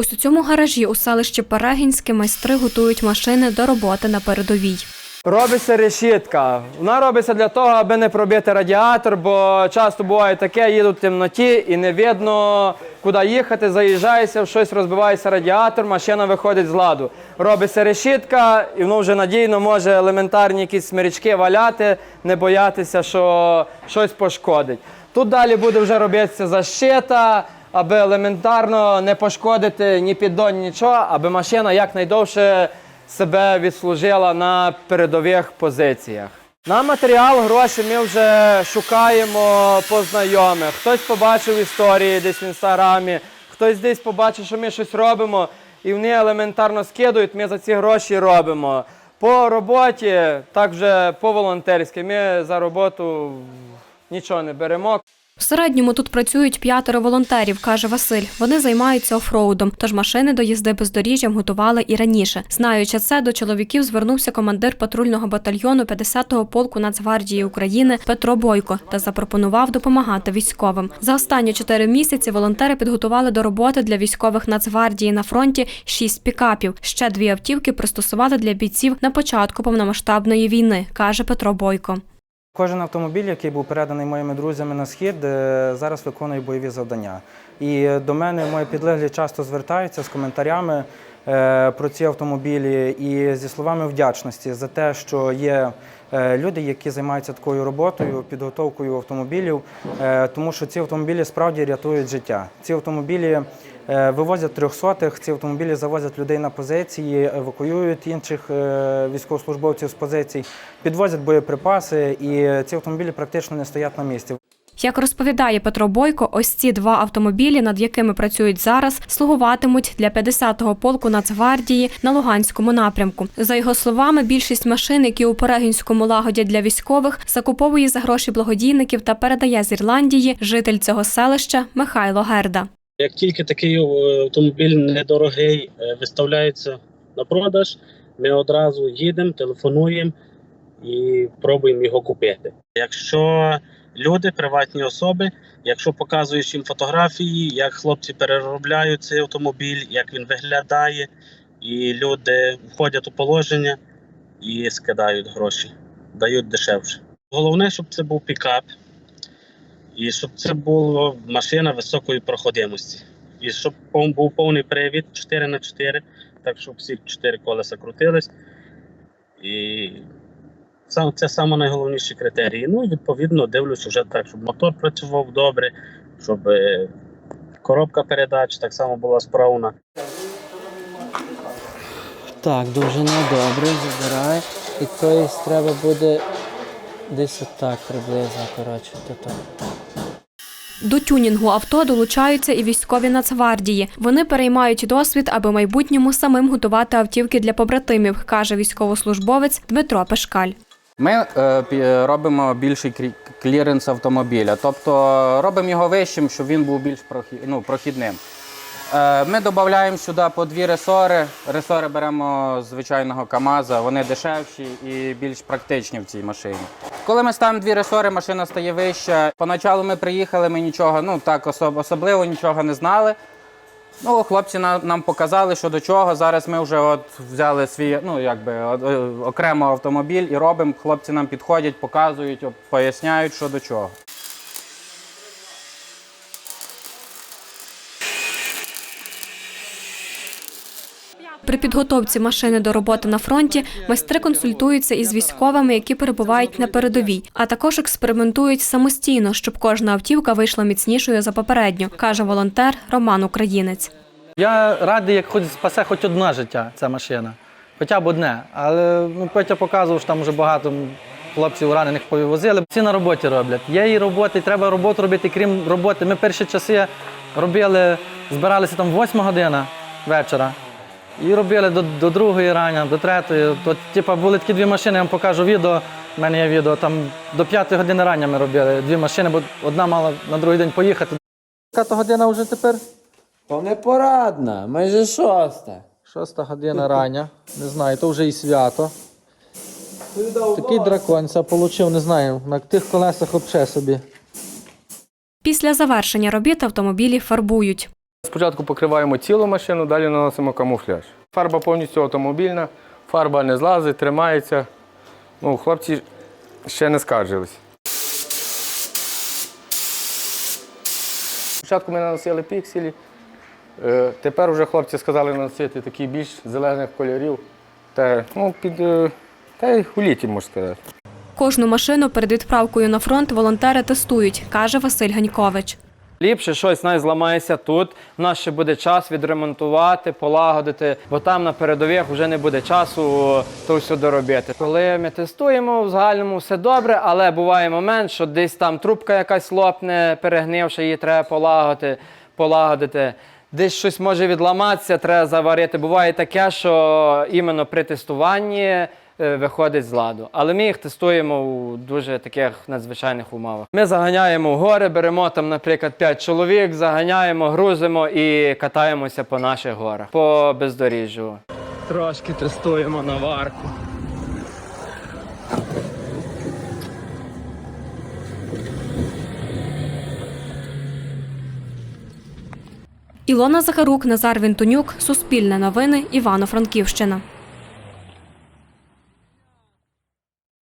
Ось у цьому гаражі у селищі Перегінське майстри готують машини до роботи на передовій. Робиться решітка. Вона робиться для того, аби не пробити радіатор, бо часто буває таке, їдуть в темноті і не видно, куди їхати, заїжджаєшся, щось розбивається радіатор, машина виходить з ладу. Робиться решітка, і воно вже надійно може елементарні якісь смирічки валяти, не боятися, що щось пошкодить. Тут далі буде вже робитися защита, аби елементарно не пошкодити ні піддон, нічого, аби машина якнайдовше себе відслужила на передових позиціях. На матеріал гроші ми вже шукаємо по знайомих. Хтось побачив історії десь в інстаграмі, хтось десь побачив, що ми щось робимо, і вони елементарно скидують, ми за ці гроші робимо. По роботі, так вже по волонтерськи, ми за роботу нічого не беремо. В середньому тут працюють п'ятеро волонтерів, каже Василь. Вони займаються офроудом, тож машини до їзди бездоріжжям готували і раніше. Знаючи це, до чоловіків звернувся командир патрульного батальйону 50-го полку Нацгвардії України Петро Бойко та запропонував допомагати військовим. За останні чотири місяці волонтери підготували до роботи для військових Нацгвардії на фронті шість пікапів. Ще дві автівки пристосували для бійців на початку повномасштабної війни, каже Петро Бойко. Кожен автомобіль, який був переданий моїми друзями на схід, е, зараз виконує бойові завдання. І до мене мої підлеглі часто звертаються з коментарями е, про ці автомобілі і зі словами вдячності за те, що є е, люди, які займаються такою роботою, підготовкою автомобілів, е, тому що ці автомобілі справді рятують життя. Ці автомобілі е, вивозять трьохсотих, ці автомобілі завозять людей на позиції, евакуюють інших е, військовослужбовців з позицій, підвозять боєприпаси, і ці автомобілі практично не стоять на місці. Як розповідає Петро Бойко, ось ці два автомобілі, над якими працюють зараз, слугуватимуть для 50-го полку Нацгвардії на Луганському напрямку. За його словами, більшість машин, які у Перегінському лагодять для військових, закуповує за гроші благодійників та передає з Ірландії житель цього селища Михайло Герда. Як тільки такий е, автомобіль недорогий е, виставляється на продаж, ми одразу їдемо, телефонуємо і пробуємо його купити. Якщо люди, приватні особи, якщо показуєш їм фотографії, як хлопці переробляють цей автомобіль, як він виглядає, і люди входять у положення і скидають гроші, дають дешевше. Головне, щоб це був пікап, і щоб це була машина високої проходимості. І щоб був повний привід 4 на 4 так щоб всі чотири колеса крутились. І це саме найголовніші критерії. Ну і відповідно дивлюсь вже так, щоб мотор працював добре, щоб е, коробка передач так само була справна. Так, довжина добре, забирай. І то треба буде десь отак приблизно, коротше, то так. До тюнінгу авто долучаються і військові Нацгвардії. Вони переймають досвід, аби в майбутньому самим готувати автівки для побратимів, каже військовослужбовець Дмитро Пешкаль. Ми е, робимо більший кліренс автомобіля, тобто робимо його вищим, щоб він був більш ну, прохідним. Е, Ми додаємо сюди по дві ресори. Ресори беремо звичайного КАМАЗа, вони дешевші і більш практичні в цій машині. Коли ми ставимо дві ресори, машина стає вища. Поначалу ми приїхали, ми нічого, ну так особ- особливо нічого не знали. Ну, хлопці нам, нам показали, що до чого. Зараз ми вже от взяли свій, ну якби о- окремо автомобіль і робимо. Хлопці нам підходять, показують, поясняють, що до чого. При підготовці машини до роботи на фронті майстри консультуються із військовими, які перебувають на передовій, а також експериментують самостійно, щоб кожна автівка вийшла міцнішою за попередню, каже волонтер Роман Українець. Я радий, як хоч спасе хоч одне життя ця машина. Хоча б одне. Але ну, Петя показував, що там вже багато хлопців ранених повозили. Всі на роботі роблять. Є і роботи, треба роботу робити, крім роботи. Ми перші часи робили, збиралися там 8 година вечора. І робили до, до другої рання, до третьої. То, типа, були такі дві машини, я вам покажу відео. У мене є відео. Там до п'ятої години рання ми робили дві машини, бо одна мала на другий день поїхати. Яка то година вже тепер? То не порадна, майже шоста. Шоста година рання. Не знаю, то вже і свято. Такий драконця отримав, не знаю, на тих колесах взагалі собі. Після завершення робіт автомобілі фарбують. Спочатку покриваємо цілу машину, далі наносимо камуфляж. Фарба повністю автомобільна, фарба не злазить, тримається. Ну, хлопці ще не скаржились. Спочатку ми наносили пікселі, е, тепер вже хлопці сказали наносити такі більш зелених кольорів. Та, ну, під, е, та й у літі, можна сказати. Кожну машину перед відправкою на фронт волонтери тестують, каже Василь Ганькович. Ліпше щось най зламається тут. У нас ще буде час відремонтувати, полагодити, бо там на передових вже не буде часу то все доробити. Коли ми тестуємо, в загальному все добре, але буває момент, що десь там трубка якась лопне, перегнивши, її треба полагодити, полагодити. Десь щось може відламатися, треба заварити. Буває таке, що іменно при тестуванні виходить з ладу. Але ми їх тестуємо у дуже таких надзвичайних умовах. Ми заганяємо гори, беремо там, наприклад, 5 чоловік, заганяємо, грузимо і катаємося по наших горах, по бездоріжжю. Трошки тестуємо наварку. Ілона Захарук, Назар Вінтонюк, Суспільне новини, Івано-Франківщина.